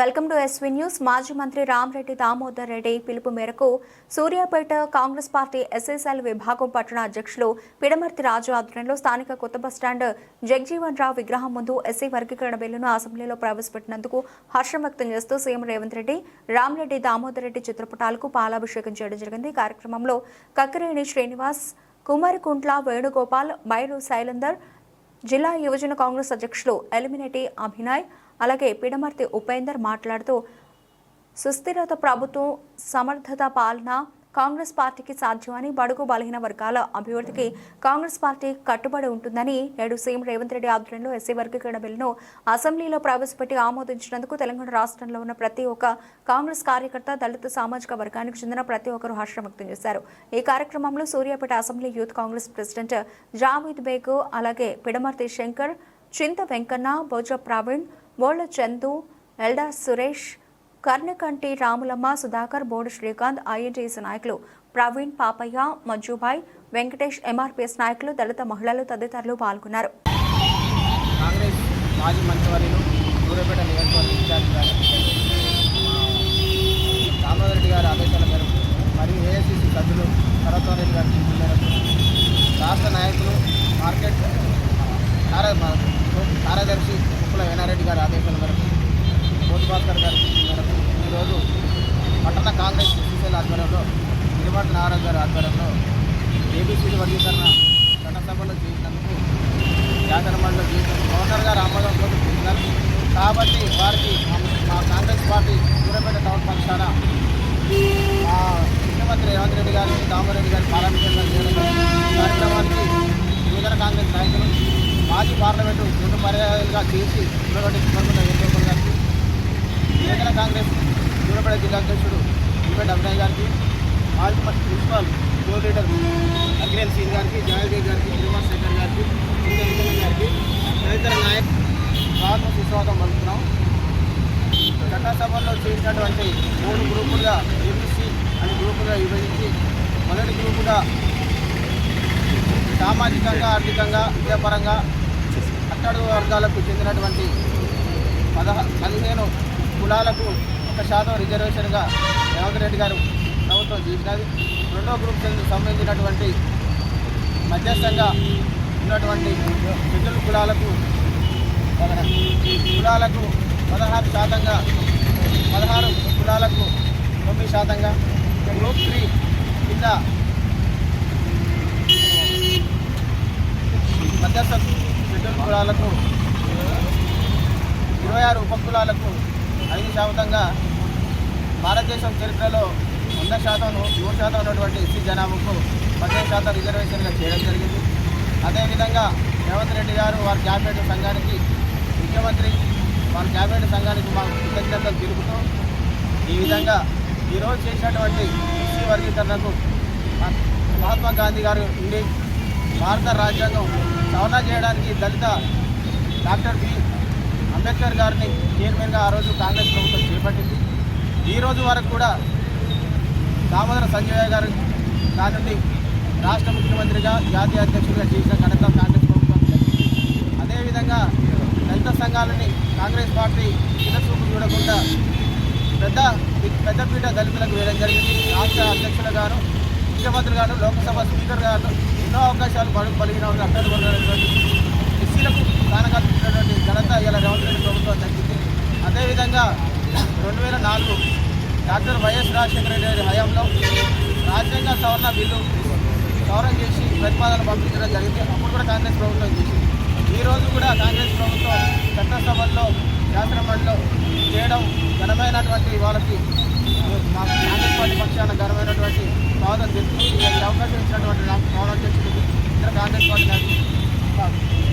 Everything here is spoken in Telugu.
Welcome to SV news. మాజీ మంత్రి రామరెడ్డి దామోదర్ రెడ్డి పిలుపు మేరకు సూర్యాపేట కాంగ్రెస్ పార్టీ ఎస్ఎస్ఎల్ విభాగం పట్టణ అధ్యక్షులు పిడమర్తి రాజు ఆధ్వర్యంలో స్థానిక కొత్త బస్టాండ్ జగజీవన్ రావు విగ్రహం ముందు ఎస్సీ వర్గీకరణ బిల్లును అసెంబ్లీలో ప్రవేశపెట్టినందుకు హర్షం వ్యక్తం చేస్తూ సీఎం రేవంత్ రెడ్డి రామరెడ్డి దామోదర్ రెడ్డి చిత్రపటాలకు పాలాభిషేకం చేయడం జరిగింది. ఈ కార్యక్రమంలో కక్కిరేణి శ్రీనివాస్ కుమారికుంట్ల వేణుగోపాల్ బైరు శైలందర్ జిల్లా యువజన కాంగ్రెస్ అధ్యక్షులు ఎలిమినేటి అభినయ్ అలాగే పిడమర్తి ఉపేందర్ మాట్లాడుతూ సుస్థిరత ప్రభుత్వం సమర్థత పాలన కాంగ్రెస్ పార్టీకి సాధ్యమని బడుగు బలహీన వర్గాల అభివృద్ధికి కాంగ్రెస్ పార్టీ కట్టుబడి ఉంటుందని నేడు సీఎం రేవంత్ రెడ్డి ఆధ్వర్యంలో ఎస్సీ వర్గీకరణ బిల్లును అసెంబ్లీలో ప్రవేశపెట్టి ఆమోదించినందుకు తెలంగాణ రాష్ట్రంలో ఉన్న ప్రతి ఒక్క కాంగ్రెస్ కార్యకర్త దళిత సామాజిక వర్గానికి చెందిన ప్రతి ఒక్కరూ హర్షం వ్యక్తం చేశారు. ఈ కార్యక్రమంలో Suryapet assembly youth Congress president Javeed Baig అలాగే పిడమర్తి శంకర్ చింత వెంకన్న బోజ ప్రవీణ్ బోళ్ళ చందు ఎల్డా సురేష్ కర్ణకంటి రాములమ్మ సుధాకర్ బోడు శ్రీకాంత్ ఐఎన్టీసీ నాయకులు ప్రవీణ్ పాపయ్య మంజుభాయ్ వెంకటేష్ ఎంఆర్పీఎస్ నాయకులు దళిత మహిళలు తదితరులు పాల్గొన్నారు. కాంగ్రెస్ మాజీ మంత్రివర్యులు సూర్యాపేట నియోజకవర్గ ఇన్ఛార్జ్ గారు దామోదర్ రెడ్డి గారి ఆదేశాల మేరకు మరియు ఏఐసిసి సభ్యులు సరస్వతి రెడ్డి గారి పిలుపు మేరకు రాష్ట్ర నాయకులు మార్కెట్ కార్యదర్శి ఉప్పుల వేనారెడ్డి గారి ఆదేశాల మేరకు మోదీ భాస్కర్ గారి మేరకు ఈరోజు పట్టణ కాంగ్రెస్ ఎస్సీసీల ఆధ్వర్యంలో తిరుమల నారాయణ గారి ఆధ్వర్యంలో ఏబీసీల వర్గీకరణ చట్టసభలో చేసినందుకు జాతర మండలి జీవితం గవర్నర్ గారు ఆమోదంతో చేసినారు కాబట్టి వారికి మా- కాంగ్రెస్ పార్టీ సూర్యపేట టౌన్ పక్షాన మా ముఖ్యమంత్రి రేవంత్ రెడ్డి గారికి దామరెడ్డి గారి పార్లమెంట్ చేయడం కార్యక్రమానికి యువజన కాంగ్రెస్ నాయకులు మాజీ పార్లమెంటు రెండు మర్యాదలుగా చేసి సూర్యపేట సుబ్రహ్మణ్య వేణుగోపాల్ గారికి యువజన కాంగ్రెస్ సూర్యాపేట జిల్లా అధ్యక్షుడు ఇల్పేట అభినయ్ గారికి మాజీ principal co leader Agrel Singh గారికి జయదేవ్ గారికి శ్రీనివాస్ శేఖర్ గారికి చింత గారికి తదితర నాయక్ స్వాగతం సుస్వాగతం పలుకుతున్నాం. చట్టసభలో చేసినటువంటి మూడు గ్రూపులుగా ఏబీసీ అని గ్రూపులుగా విభజించి మొదటి గ్రూపుగా సామాజికంగా ఆర్థికంగా విద్యాపరంగా అట్టడుగు వర్గాలకు చెందినటువంటి పదహ పదిహేను కులాలకు ఒక శాతం రిజర్వేషన్గా రేవంత్ రెడ్డి గారు ప్రభుత్వం చేసినది. రెండో గ్రూప్ సంబంధించినటువంటి మధ్యస్థంగా ఉన్నటువంటి షెడ్యూల్ కులాలకు కులాలకు పదహారు శాతంగా పదహారు కులాలకు తొమ్మిది శాతంగా. గ్రూప్ త్రీ కింద మధ్యస్థ షెడ్యూల్ కులాలకు ఇరవై ఆరు ఉపకులాలకు ఐదు శాతంగా భారతదేశం చరిత్రలో వంద శాతం నూరు శాతం ఉన్నటువంటి ఎస్సీ జనాభాకు పదిహేను శాతం రిజర్వేషన్గా చేయడం జరిగింది. అదేవిధంగా రేవంత్ రెడ్డి గారు వారి క్యాబినెట్ సంఘానికి ముఖ్యమంత్రి వారి క్యాబినెట్ సంఘానికి మాకు కృతజ్ఞతలు తెలుపుతూ ఈ విధంగా ఈరోజు చేసినటువంటి ఎస్సీ వర్గీకరణకు మహాత్మా గాంధీ గారు ఉండి భారత రాజ్యాంగం రవాణా చేయడానికి దళిత డాక్టర్ బి. అంబేద్కర్ గారిని చైర్మన్గా ఆ రోజు కాంగ్రెస్ ప్రభుత్వం చేపట్టింది. ఈ రోజు వరకు కూడా దామోదర సంజయ్ గారు కానుండి రాష్ట్ర ముఖ్యమంత్రిగా జాతీయ అధ్యక్షుడిగా చేసిన ఘనత కాంగ్రెస్ ప్రభుత్వం అదేవిధంగా దళిత సంఘాలని కాంగ్రెస్ పార్టీ చిన్నచూపు చూడకుండా పెద్ద పెద్దపీట దళితులకు వేయడం జరిగింది. రాష్ట్ర అధ్యక్షులు గారు ముఖ్యమంత్రి గారు లోక్సభ స్పీకర్ గారు ఎన్నో అవకాశాలు బడుగు కలిగిన అర్థాలు కొనటువంటి ఎస్సీలకు స్థానంగా ఘనత ఇలా రేవంత్ రెడ్డి ప్రభుత్వం దక్కింది అదేవిధంగా రెండు వేల నాలుగు డాక్టర్ వైఎస్ రాజశేఖర రెడ్డి గారి హయాంలో రాజ్యాంగ సవరణ బిల్లు సవరణ చేసి ప్రతిపాదన పంపించడం జరిగింది. అప్పుడు కూడా కాంగ్రెస్ ప్రభుత్వం చేసింది. ఈ రోజు కూడా కాంగ్రెస్ ప్రభుత్వం చట్టసభల్లో శాసనమండలిలో చేయడం ఘనమైనటువంటి వాళ్ళకి మా కాంగ్రెస్ పార్టీ పక్షాన ఘనమైన స్వాగతం తెలుపుతూ ఈ అవకాశం ఇచ్చినటువంటి నా పవన్ అధ్యక్షుడికి ఇతర కాంగ్రెస్ పార్టీ నాయకులు.